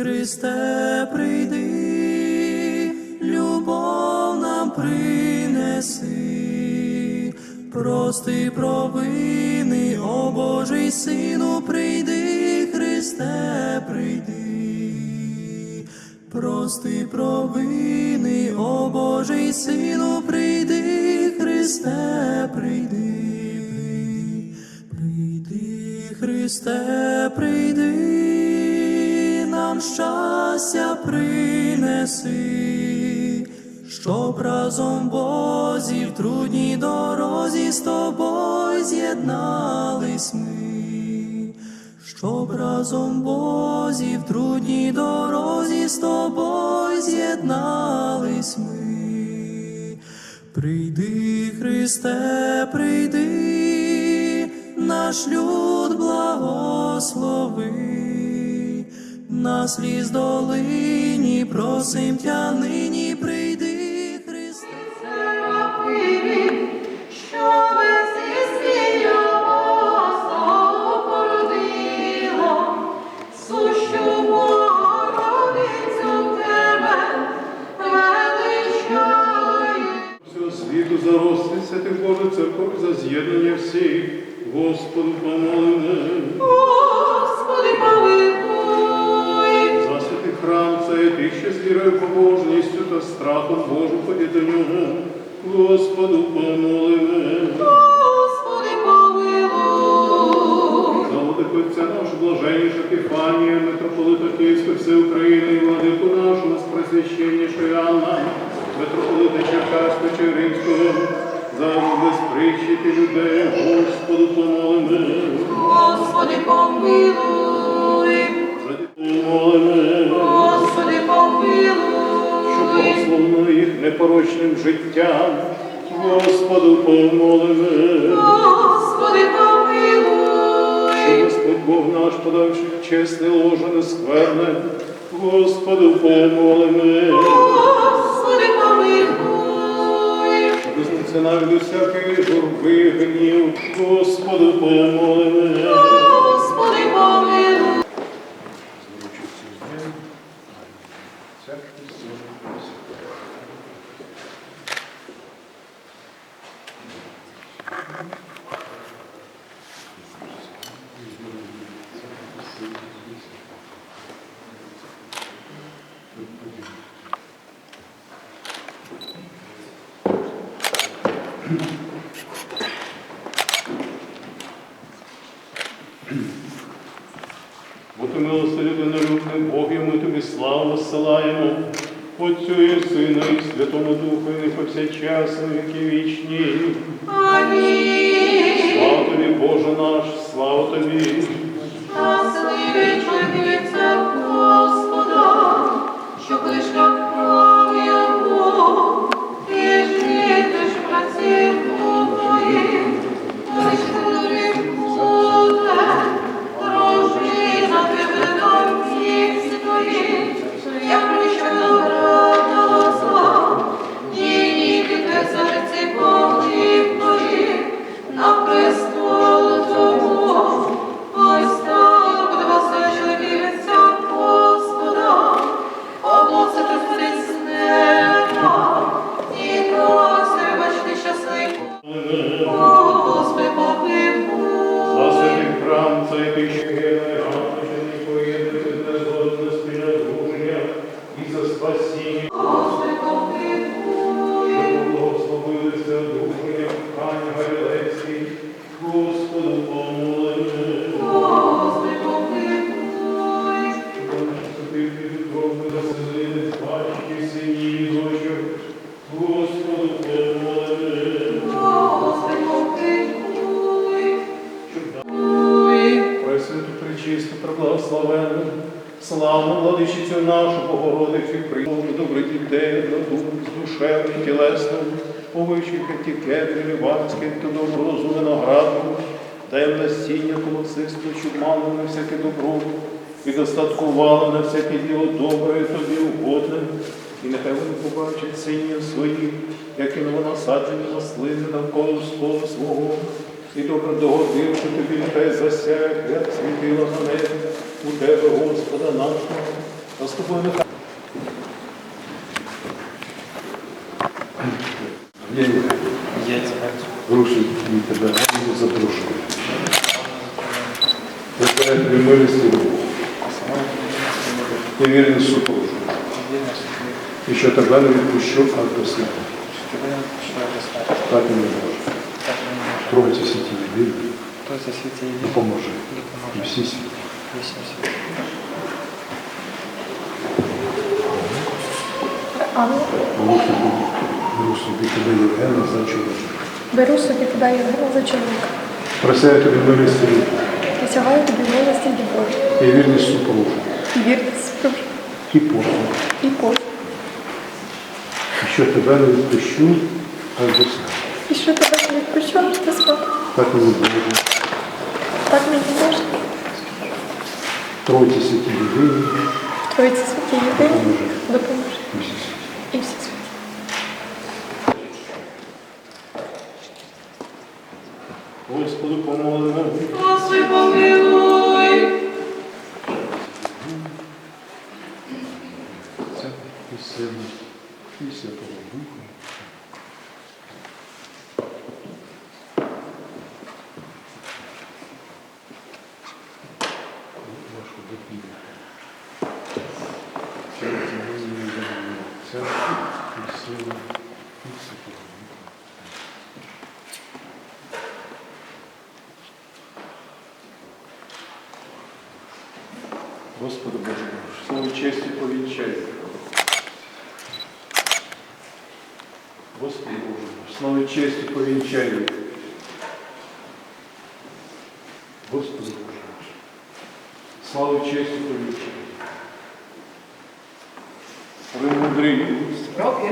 Христе, прийди, любов нам принеси, прости провини, о Божий Сину, прийди, Христе, прийди, прости провини, о Божий Сину, прийди, Христе, прийди, прийди, Христе, прийди, щастя принеси, щоб разом Бозі в трудній дорозі з тобою з'єднались ми, щоб разом Бозі в трудній дорозі з тобою з'єднались ми. Прийди, Христе, прийди, наш люд благослови, на сліз долині просим тя нині, прийди, безпричити людей, Господу помолимо. Господи, помилуй. Господи, що помилуй. благословено їх непорочним життям. Господу помолимо, Господи, помилуй. що Господь Бог наш подавши чесне ложе нескверне. Господу помолимо, визнаться навіть усякої журби, гнів. Господу помолимо. Господи, помилуй. Бути милостиві Бог, і ми тобі славу зсилаємо, Отцю і Сину, і Святому Духу, і не повсякчас, і віки вічні. Амінь. Слава тобі, Боже наш, слава тобі. Щасливий чоловіця дух з душевним, тілесним, овичий катікети, ліванський, та добро розу виноградну, дай насіння колосисту, щоб мали на всяке добро, і достаткували на всяке діло добре, тобі угодне, і нехай вони побачать синів своїх, як і новонасаджені маслини навколо стола свого, і добре догодив, що тобі нехай засяє, як світило на небі, у тебе, Господа нашого, а з тобою нехай. Є. Рушить і тебе не запрошую. Виперед милості і вірний супроводжу. І що тебе не відпущу аж до смерті. Так і не можу. Тройці святі єдині, допоможи. І всі світі. Беру собі, беру собі тебе Євгена за чоловіка. Беру собі тебе Євгена за чоловіка. Просяю тобі милості Присягаю тобі милості і любові. і вірність супроводжу. І вірність спружу. І послуг. І послуг. І що тебе не відпущу аж до смерті. І що тебе не відпущу аж до смерті. Так і не буде. Так мені можна. Тройці святі єдині, В Тройці святі єдині допоможе. і всі святі. І всі святі. Господу помолимо. Господи, помилуй. Отця і Сина, і Святого Духа. Вашу дитину. Через ім'я Отця і Сина, і Святого Духа. Господи Боже наш, слово честі повінчай. Господи Боже наш, слава честі повенчали. Господи Боже наш, слава честі повінчай. Премудрий, Роки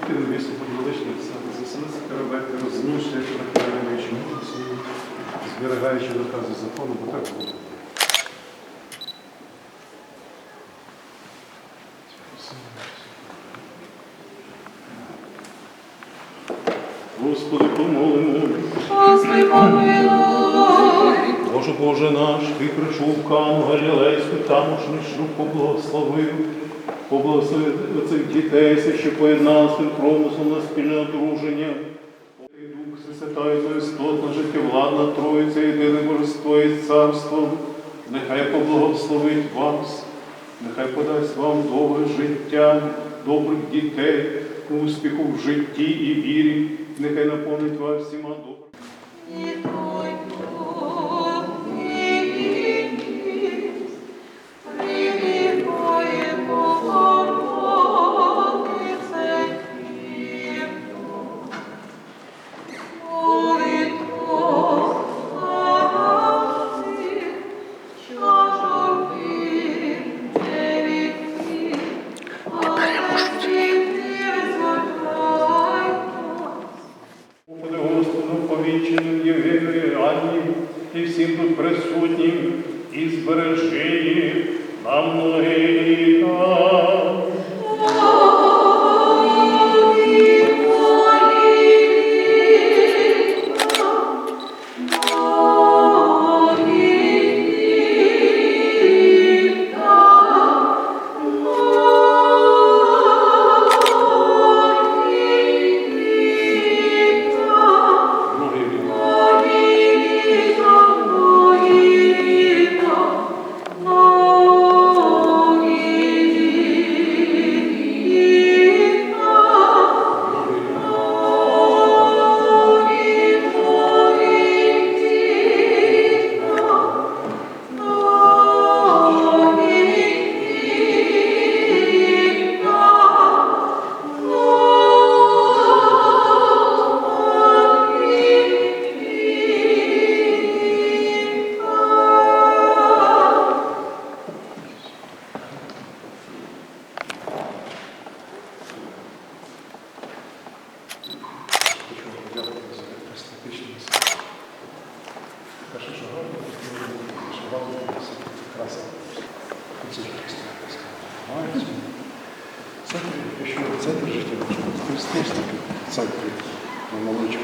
Піти на місце подвеличне заселиться розміщує прокидаючи свою, зберігаючи накази закону, бо так буде. Господи, помолимо. Господи, помилуй. Боже Боже наш, Ти прийшов в Кану Галілейську, тамошній шлюб поблагословив, поблагословив цих дітей, що поєднав своїм промислом на спільне одруження. Дух Всесвятає то істотна життєвладна Троїця, єдине Божество і царство, нехай поблагословить вас, нехай подасть вам довге життя, добрих дітей, успіху в житті і вірі, нехай наповнить вас всіма добрими.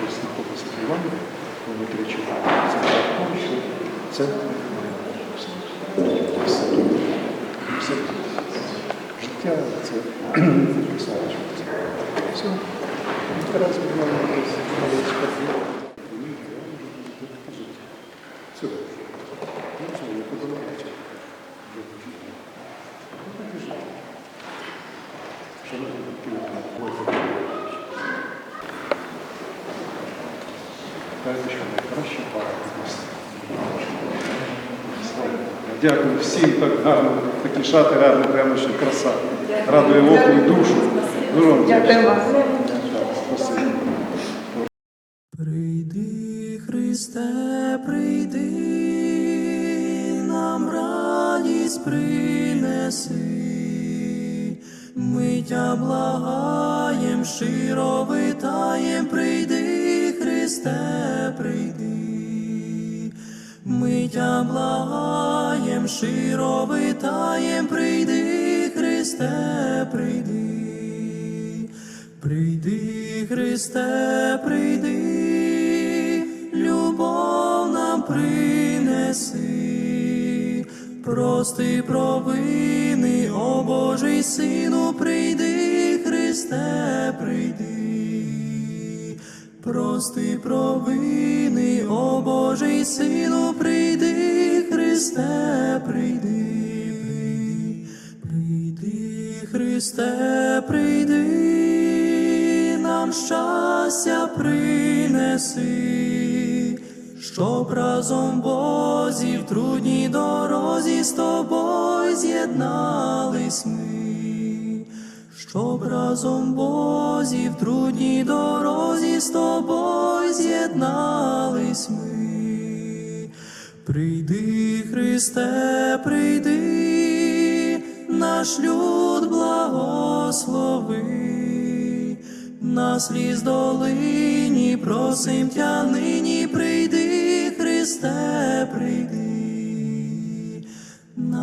Молодші Христи Івана, вони тричі це також, що центр все. Все. Життя це Христович. Все. Teraz wygląda to jest maleczka. Co to? No co, nie podobacie? Дайте, що найкраще пара Дякую всім так гарно, такі шати гарні, прямо що краса. Радує око і душу. Дякую. вам. Прийди, Христе, прийди, нам радість принеси, ми тя благаєм, щиро витаєм, прийди, Христе, ми благаєм, щиро витаєм, прийди, Христе, прийди. Прийди, Христе, прийди, любов нам принеси, прости провини, о Божий Сину, прийди, Христе, прийди, прости провини, о Божий Сину, прийди, Христе, прийди. Прийди, Христе, прийди, нам щастя принеси, щоб разом Бозі в трудній дорозі з тобою з'єднались ми, щоб разом Бозі в трудній дорозі з тобою з'єднались ми. Прийди, Христе, прийди, наш люд благослови, на сліз долині просим тя нині, прийди, Христе, прийди,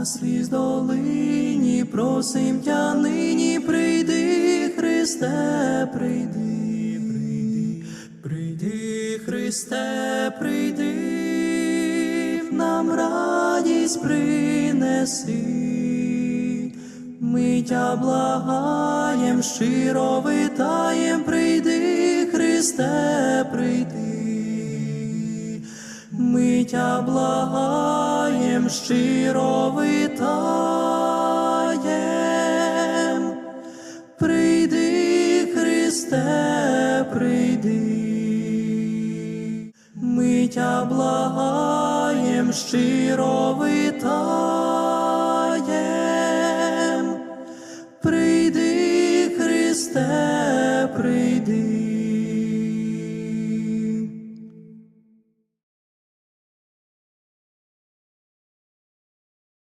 на сліз долині просим тя нині, прийди, Христе, прийди, прийди, прийди, Христе, прийди, нам радість принеси. Ми тя благаєм, щиро витаєм, прийди, Христе, прийди. Ми тя благаєм, вітаєм, щиро витаєм, прийди, Христе, прийди, ми тя благаєм, щиро витаєм, прийди, Христе.